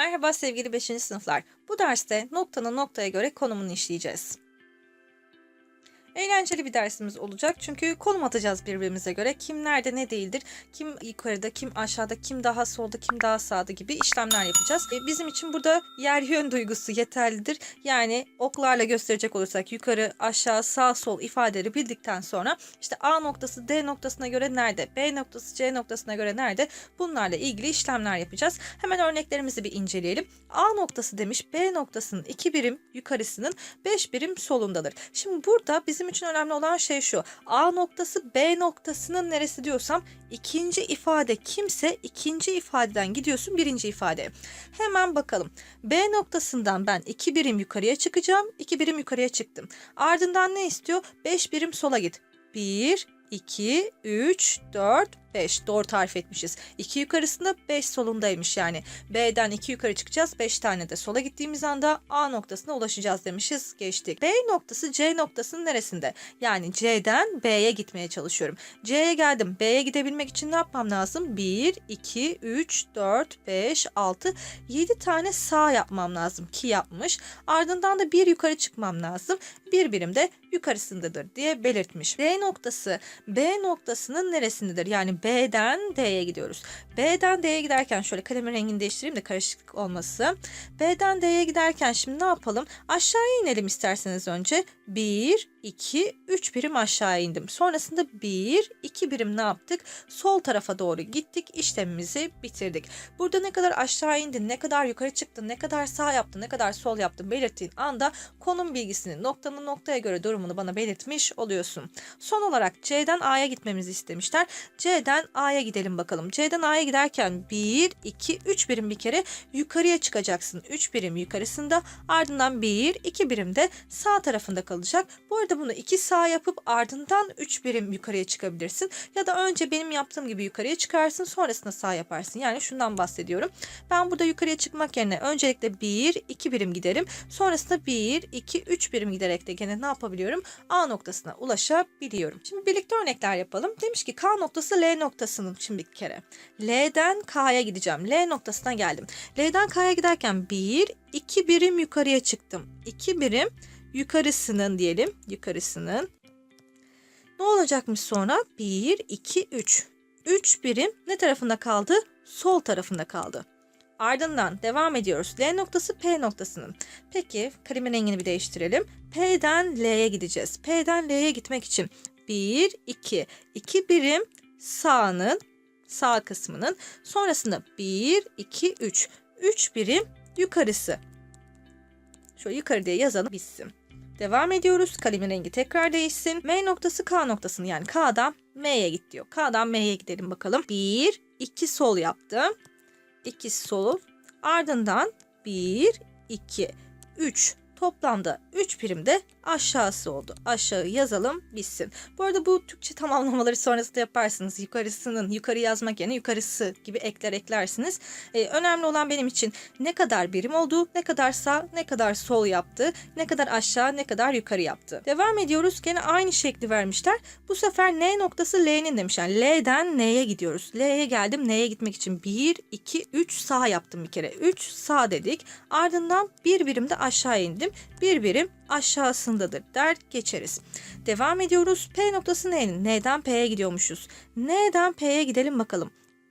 Merhaba sevgili 5. sınıflar. Bu derste noktanın noktaya göre konumunu işleyeceğiz. Eğlenceli bir dersimiz olacak çünkü konum atacağız birbirimize göre. Kim nerede ne değildir, kim yukarıda, kim aşağıda, kim daha solda, kim daha sağda gibi işlemler yapacağız. E, Bizim için burada yer yön duygusu yeterlidir. Yani oklarla gösterecek olursak yukarı, aşağı, sağ, sol ifadeleri bildikten sonra işte A noktası D noktasına göre nerede, B noktası C noktasına göre nerede bunlarla ilgili işlemler yapacağız. Hemen örneklerimizi bir inceleyelim. A noktası demiş B noktasının 2 birim yukarısının 5 birim solundadır. Şimdi burada bizim için önemli olan şey şu. A noktası B noktasının neresi diyorsam ikinci ifade kimse ikinci ifadeden gidiyorsun birinci ifadeye. Hemen bakalım. B noktasından ben 2 birim yukarıya çıkacağım. 2 birim yukarıya çıktım. Ardından ne istiyor? 5 birim sola git. 1, 2, 3, 4, 5. Doğru tarif etmişiz. 2 yukarısında 5 solundaymış yani. B'den 2 yukarı çıkacağız. 5 tane de sola gittiğimiz anda A noktasına ulaşacağız demişiz. Geçtik. B noktası C noktasının neresinde? Yani C'den B'ye gitmeye çalışıyorum. C'ye geldim. B'ye gidebilmek için ne yapmam lazım? 1, 2, 3, 4, 5, 6, 7 tane sağ yapmam lazım ki yapmış. Ardından da bir yukarı çıkmam lazım. Bir birim de yukarısındadır diye belirtmiş. D noktası B noktasının neresindedir? Yani B'den D'ye gidiyoruz. B'den D'ye giderken şöyle kalemin rengini değiştireyim de karışıklık olması. B'den D'ye giderken şimdi ne yapalım? Aşağıya inelim isterseniz önce. 1, 2, 3 birim aşağı indim. Sonrasında 1, 2 birim ne yaptık? Sol tarafa doğru gittik. işlemimizi bitirdik. Burada ne kadar aşağı indin, ne kadar yukarı çıktın, ne kadar sağ yaptın, ne kadar sol yaptın belirttiğin anda konum bilgisini noktanın noktaya göre durumunu bana belirtmiş oluyorsun. Son olarak C'den A'ya gitmemizi istemişler. C'den A'ya gidelim bakalım. C'den A'ya giderken 1, 2, 3 birim bir kere yukarıya çıkacaksın. 3 birim yukarısında ardından 1, 2 birim de sağ tarafında kalacak. Bu arada bunu 2 sağ yapıp ardından 3 birim yukarıya çıkabilirsin. Ya da önce benim yaptığım gibi yukarıya çıkarsın sonrasında sağ yaparsın. Yani şundan bahsediyorum. Ben burada yukarıya çıkmak yerine öncelikle 1, 2 birim giderim. Sonrasında 1, 2, 3 birim giderek de gene ne yapabiliyorum? A noktasına ulaşabiliyorum. Şimdi birlikte örnekler yapalım. Demiş ki K noktası L noktasının şimdi bir kere. L'den K'ya gideceğim. L noktasına geldim. L'den K'ya giderken 1, 2 birim yukarıya çıktım. 2 birim yukarısının diyelim. Yukarısının. Ne olacakmış sonra? 1, 2, 3. 3 birim ne tarafında kaldı? Sol tarafında kaldı. Ardından devam ediyoruz. L noktası P noktasının. Peki kalemin rengini bir değiştirelim. P'den L'ye gideceğiz. P'den L'ye gitmek için 1, 2. 2 birim sağının sağ kısmının sonrasında 1, 2, 3. 3 birim yukarısı. Şöyle yukarı diye yazalım bitsin. Devam ediyoruz. Kalemin rengi tekrar değişsin. M noktası K noktasını yani K'dan M'ye git diyor. K'dan M'ye gidelim bakalım. 1, 2 sol yaptım. 2 sol. Ardından 1, 2, 3. Toplamda 3 birim de aşağısı oldu. Aşağı yazalım bitsin. Bu arada bu Türkçe tamamlamaları sonrasında yaparsınız. Yukarısının yukarı yazmak yerine yukarısı gibi ekler eklersiniz. Ee, önemli olan benim için ne kadar birim olduğu, ne kadar sağ, ne kadar sol yaptı, ne kadar aşağı, ne kadar yukarı yaptı. Devam ediyoruz. Gene aynı şekli vermişler. Bu sefer N noktası L'nin demiş. Yani L'den N'ye gidiyoruz. L'ye geldim. N'ye gitmek için 1, 2, 3 sağ yaptım bir kere. 3 sağ dedik. Ardından bir birim de aşağı indim. Bir birim aşağısındadır der geçeriz. Devam ediyoruz. P noktası N'nin. N'den P'ye gidiyormuşuz. N'den P'ye gidelim bakalım.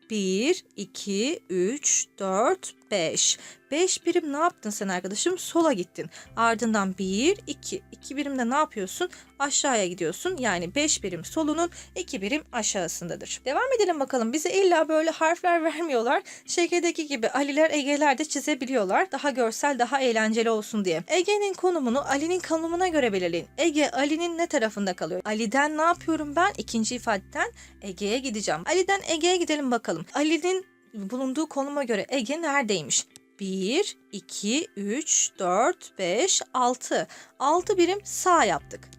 1, 2, 3, 4, 5. 5 birim ne yaptın sen arkadaşım? Sola gittin. Ardından 1, 2. 2 birimde ne yapıyorsun? Aşağıya gidiyorsun. Yani 5 birim solunun 2 birim aşağısındadır. Devam edelim bakalım. Bize illa böyle harfler vermiyorlar. Şekildeki gibi Aliler, Ege'ler de çizebiliyorlar. Daha görsel, daha eğlenceli olsun diye. Ege'nin konumunu Ali'nin konumuna göre belirleyin. Ege Ali'nin ne tarafında kalıyor? Ali'den ne yapıyorum ben? İkinci ifadeden Ege'ye gideceğim. Ali'den Ege'ye gidelim bakalım. Ali'nin bulunduğu konuma göre Ege neredeymiş? 1, 2, 3, 4, 5, 6. 6 birim sağ yaptık.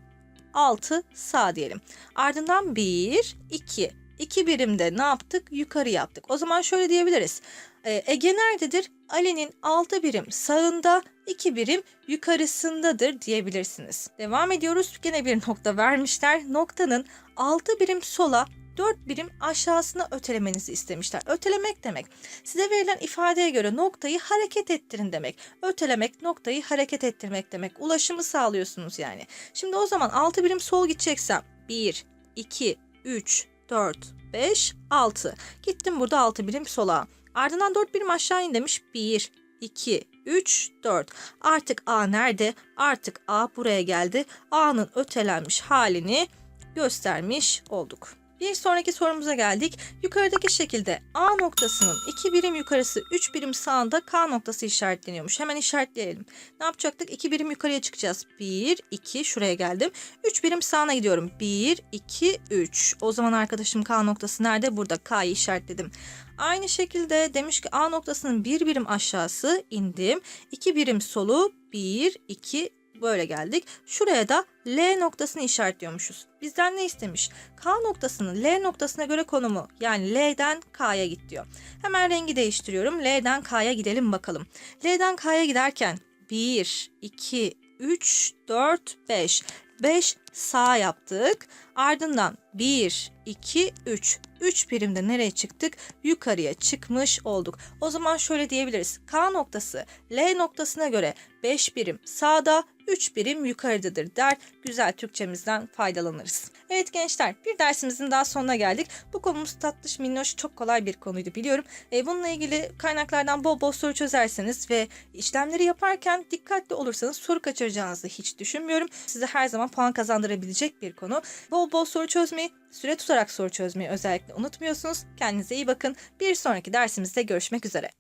6 sağ diyelim. Ardından 1, 2. 2 birimde ne yaptık? Yukarı yaptık. O zaman şöyle diyebiliriz. Ee, Ege nerededir? Ali'nin 6 birim sağında, 2 birim yukarısındadır diyebilirsiniz. Devam ediyoruz. Gene bir nokta vermişler. Noktanın 6 birim sola, 4 birim aşağısına ötelemenizi istemişler. Ötelemek demek. Size verilen ifadeye göre noktayı hareket ettirin demek. Ötelemek noktayı hareket ettirmek demek. Ulaşımı sağlıyorsunuz yani. Şimdi o zaman 6 birim sol gideceksem 1, 2, 3, 4, 5, 6. Gittim burada 6 birim sola. Ardından 4 birim aşağı in demiş. 1, 2, 3, 4. Artık A nerede? Artık A buraya geldi. A'nın ötelenmiş halini göstermiş olduk. Bir sonraki sorumuza geldik. Yukarıdaki şekilde A noktasının 2 birim yukarısı 3 birim sağında K noktası işaretleniyormuş. Hemen işaretleyelim. Ne yapacaktık? 2 birim yukarıya çıkacağız. 1, 2 şuraya geldim. 3 birim sağına gidiyorum. 1, 2, 3. O zaman arkadaşım K noktası nerede? Burada K'yı işaretledim. Aynı şekilde demiş ki A noktasının bir birim aşağısı indim. 2 birim solu 1, 2, böyle geldik. Şuraya da L noktasını işaretliyormuşuz. Bizden ne istemiş? K noktasının L noktasına göre konumu yani L'den K'ya git diyor. Hemen rengi değiştiriyorum. L'den K'ya gidelim bakalım. L'den K'ya giderken 1, 2, 3, 4, 5. 5 sağ yaptık. Ardından 1, 2, 3. 3 birimde nereye çıktık? Yukarıya çıkmış olduk. O zaman şöyle diyebiliriz. K noktası L noktasına göre 5 birim sağda, 3 birim yukarıdadır der. Güzel Türkçemizden faydalanırız. Evet gençler bir dersimizin daha sonuna geldik. Bu konumuz tatlış minnoş çok kolay bir konuydu biliyorum. E, bununla ilgili kaynaklardan bol bol soru çözerseniz ve işlemleri yaparken dikkatli olursanız soru kaçıracağınızı hiç düşünmüyorum. Size her zaman puan kazandırabilecek bir konu. Bol bol soru çözmeyi, süre tutarak soru çözmeyi özellikle unutmuyorsunuz. Kendinize iyi bakın. Bir sonraki dersimizde görüşmek üzere.